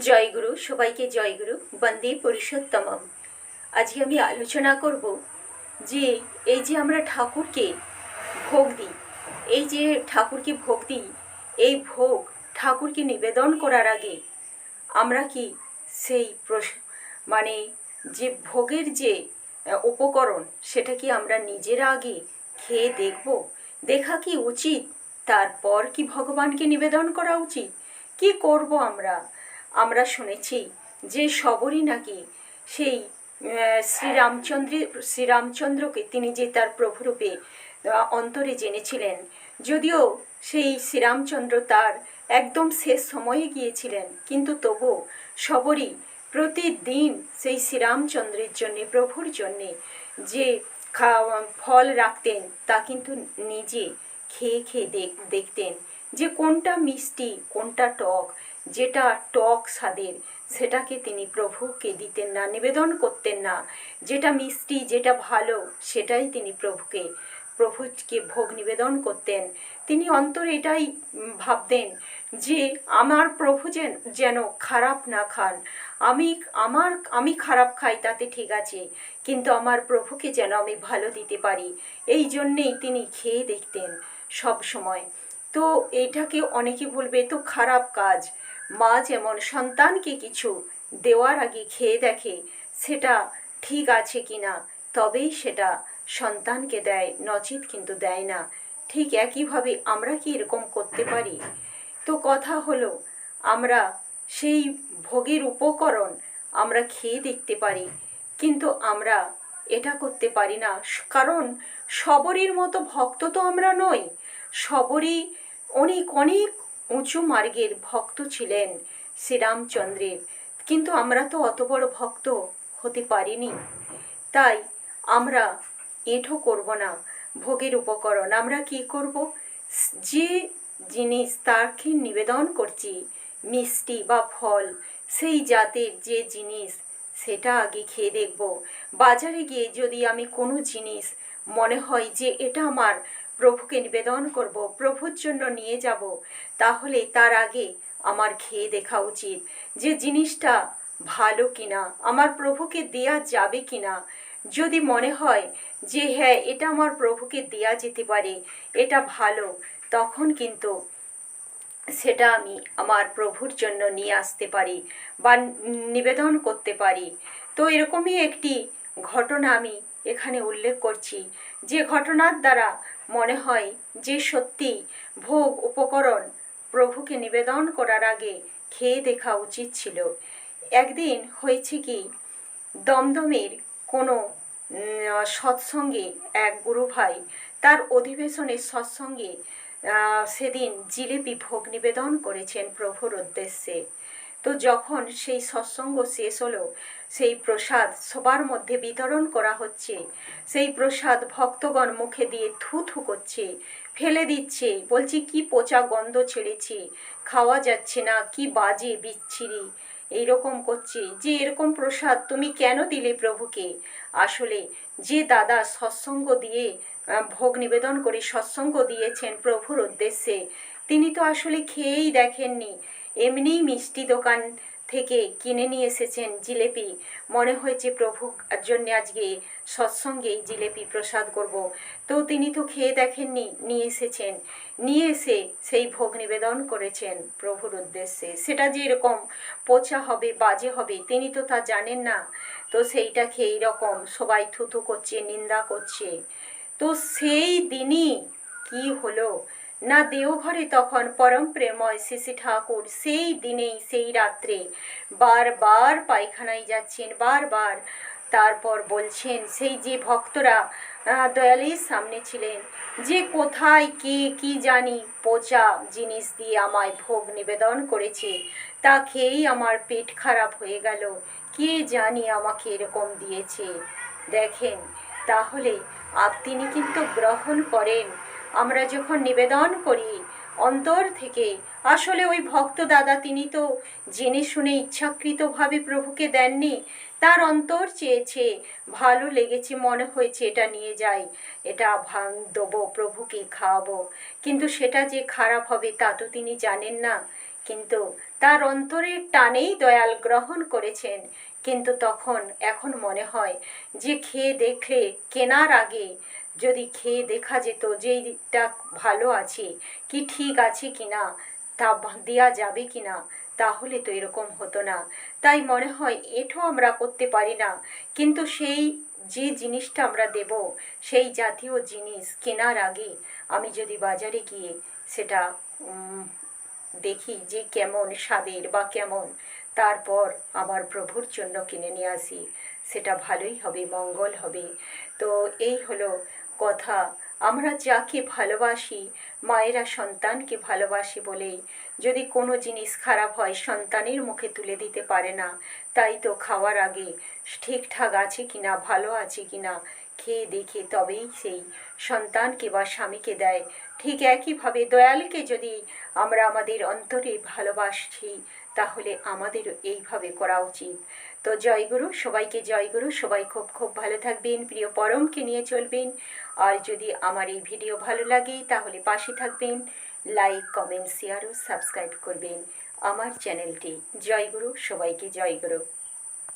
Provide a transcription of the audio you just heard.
জয়গুরু, সবাইকে জয়গুরু, বন্দে পুরুষোত্তমম। আজকে আমি আলোচনা করব যে এই যে আমরা ঠাকুরকে ভোগ দিই, এই যে ঠাকুরকে ভোগ দিই, এই ভোগ ঠাকুরকে নিবেদন করার আগে আমরা কি সেই মানে যে ভোগের যে উপকরণ সেটা কি আমরা নিজেরা আগে খেয়ে দেখব? দেখা কি উচিত? তারপর কি ভগবানকে নিবেদন করা উচিত? কি করব আমরা? আমরা শুনেছি যে সবরই নাকি সেই শ্রীরামচন্দ্রের শ্রীরামচন্দ্রকে তিনি যে তার প্রভুরূপে অন্তরে জেনেছিলেন, যদিও সেই শ্রীরামচন্দ্র তার একদম শেষ সময়ে গিয়েছিলেন, কিন্তু তবু সবরই প্রতিদিন সেই শ্রীরামচন্দ্রের জন্যে, প্রভুর জন্যে যে খাওয়া ফল রাখতেন, তা কিন্তু নিজে খেয়ে খেয়ে দেখ, দেখতেন যে কোনটা মিষ্টি, কোনটা টক। যেটা টক স্বাদের, সেটাকে তিনি প্রভুকে দিতেন না, নিবেদন করতেন না। যেটা মিষ্টি, যেটা ভালো, সেটাই তিনি প্রভুকে প্রভুকে ভোগ নিবেদন করতেন। তিনি অন্তরে এটাই ভাবতেন যে, আমার প্রভু যেন যেন খারাপ না খান। আমি, আমার, আমি খারাপ খাই, তাতে ঠিক আছে। কিন্তু আমার প্রভুকে যেন আমি ভালো দিতে পারি। এই জন্যেই তিনি খেয়ে দেখতেন সব সময়। তো এইটাকে অনেকে বলবে তো খারাপ কাজ। মা যেমন সন্তানকে কিছু দেওয়ার আগে খেয়ে দেখে, সেটা ঠিক আছে কি না, তবেই সেটা সন্তানকে দেয়, নচিত কিন্তু দেয় না। ঠিক একইভাবে আমরা কি এরকম করতে পারি? তো কথা হলো, আমরা সেই ভোগের উপকরণ আমরা খেয়ে দেখতে পারি, কিন্তু আমরা এটা করতে পারি না। কারণ সবরীর মতো ভক্ত তো আমরা নই। সবরই অনেক অনেক উঁচু মার্গের ভক্ত ছিলেন শ্রীরামচন্দ্রের। কিন্তু আমরা তো অত বড় ভক্ত হতে পারিনি। তাই আমরা এঁঠো করব না, ভোগের উপকরণ। আমরা কি করব? যে জিনিস তাকে নিবেদন করছি, মিষ্টি বা ফল, সেই জাতের যে জিনিস, সেটা আগে খেয়ে দেখব। বাজারে গিয়ে যদি আমি কোনো জিনিস মনে হয় যে এটা আমার প্রভুকে নিবেদন করব, প্রভুর জন্য নিয়ে যাব। তাহলে তার আগে আমার খেয়ে দেখা উচিত যে জিনিসটা ভালো কিনা, আমার প্রভুকে দেয়া যাবে কিনা। যদি মনে হয় যে হ্যাঁ এটা আমার প্রভুকে দেয়া যেতে পারে, এটা ভালো, তখন কিন্তু সেটা আমি আমার প্রভুর জন্য নিয়ে আসতে পারি বা নিবেদন করতে পারি। তো এরকমই একটি ঘটনা আমি এখানে উল্লেখ করছি। যে ঘটনার দ্বারা মনে হয় যে সত্যি ভোগ উপকরণ প্রভুকে নিবেদন করার আগে খেয়ে দেখা উচিত ছিল। একদিন হয়েছে কি, দমদমের কোনো সৎসঙ্গে এক গুরু ভাই তার অধিবেশনের সৎসঙ্গে সেদিন জিলেপি ভোগ নিবেদন করেছেন প্রভুর উদ্দেশ্যে। তো যখন সেই সৎসঙ্গ শেষ হলো, সেই প্রসাদ সবার মধ্যে বিতরণ করা হচ্ছে। সেই প্রসাদ ভক্তগণ মুখে দিয়ে থু থু করছে, ফেলে দিচ্ছে, বলছি, কি পচা গন্ধ ছেড়েছে, খাওয়া যাচ্ছে না, কি বাজে বিচ্ছিরি, এইরকম করছে। যে এরকম প্রসাদ তুমি কেন দিলে প্রভুকে? আসলে যে দাদা সৎসঙ্গ দিয়ে ভোগ নিবেদন করে সৎসঙ্গ দিয়েছেন প্রভুর উদ্দেশ্যে, তিনি তো আসলে খেয়েই দেখেননি। এমনিই মিষ্টি দোকান থেকে কিনে নিয়ে এসেছেন জিলেপি। মনে হয়েছে প্রভুর জন্য আজকে সৎসঙ্গেই জিলেপি প্রসাদ করব। তো তিনি তো খেয়ে দেখেননি, নিয়ে এসেছেন। নিয়ে এসে সেই ভোগ নিবেদন করেছেন প্রভুর উদ্দেশ্যে। সেটা যে এরকম পচা হবে, বাজে হবে, তিনি তো তা জানেন না। তো সেইটা খেয়ে রকম সবাই থুথু করছে, নিন্দা করছে। তো সেই দিনই কি হলো? না দেওঘরে তখন পরম প্রেময় শিশি ঠাকুর, সেই দিনেই, সেই রাত্রে বারবার পায়খানায় যাচ্ছেন, বারবার তারপর বলছেন, সেই যে ভক্তরা দয়ালের সামনে ছিলেন, যে কোথায়, কে, কি জানি পচা জিনিস দিয়ে আমায় ভোগ নিবেদন করেছে, তা খেয়েই আমার পেট খারাপ হয়ে গেল, কে জানি আমাকে এরকম দিয়েছে। দেখেন, তাহলে তিনি কিন্তু গ্রহণ করেন আমরা যখন নিবেদন করি অন্তর থেকে, আসলে ওই ভক্ত দাদা তিনি তো জেনে শুনে ইচ্ছাকৃতভাবে প্রভুকে দেননি, তার অন্তর চেয়েছে, ভালো লেগেছে, মনে হয়েছে এটা নিয়ে যাই, এটা ভাঙ, দেবো, প্রভুকে খাওয়াবো, কিন্তু সেটা যে খারাপ হবে তা তো তিনি জানেন না, কিন্তু তার অন্তরের টানেই দয়াল গ্রহণ করেছেন, কিন্তু তখন এখন মনে হয় যে খেয়ে দেখলে কেনার আগে যদি খেয়ে দেখা যেত যে এইটা ভালো আছে, কি ঠিক আছে কি না, তা দেওয়া যাবে কি না, তাহলে তো এরকম হতো না। তাই মনে হয় এঠো আমরা করতে পারি না। কিন্তু সেই যে জিনিসটা আমরা দেব, সেই জাতীয় জিনিস কেনার আগে আমি যদি বাজারে গিয়ে সেটা দেখি যে কেমন স্বাদের বা কেমন, তারপর আমার প্রভুর জন্য কিনে নিয়ে আসি, সেটা ভালোই হবে, মঙ্গল হবে। তো এই হলো কথা। আমরা যাকে ভালোবাসি, মায়েরা সন্তানকে ভালোবাসে বলেই। যদি কোনো জিনিস খারাপ হয়, সন্তানের মুখে তুলে দিতে পারে না। তাই তো খাওয়ার আগে ঠিকঠাক আছে কিনা, ভালো আছে কিনা, খেয়ে দেখে তবেই সেই সন্তানকে বা স্বামীকে দেয়। ঠিক একইভাবে দয়ালকে যদি আমরা আমাদের অন্তরে ভালোবাসছি তাহলে আমাদেরও এইভাবে করা উচিত। তো জয়গুরু সবাইকে জয়গুরু সবাই খুব খুব ভালো থাকবেন, প্রিয় পরমকে নিয়ে চলবেন। আর যদি আমার এই ভিডিও ভালো লাগে, তাহলে পাশে থাকবেন, লাইক, কমেন্ট, শেয়ার ও সাবস্ক্রাইব করবেন। আমার চ্যানেলটি জয়গুরু সবাইকে জয়গুরু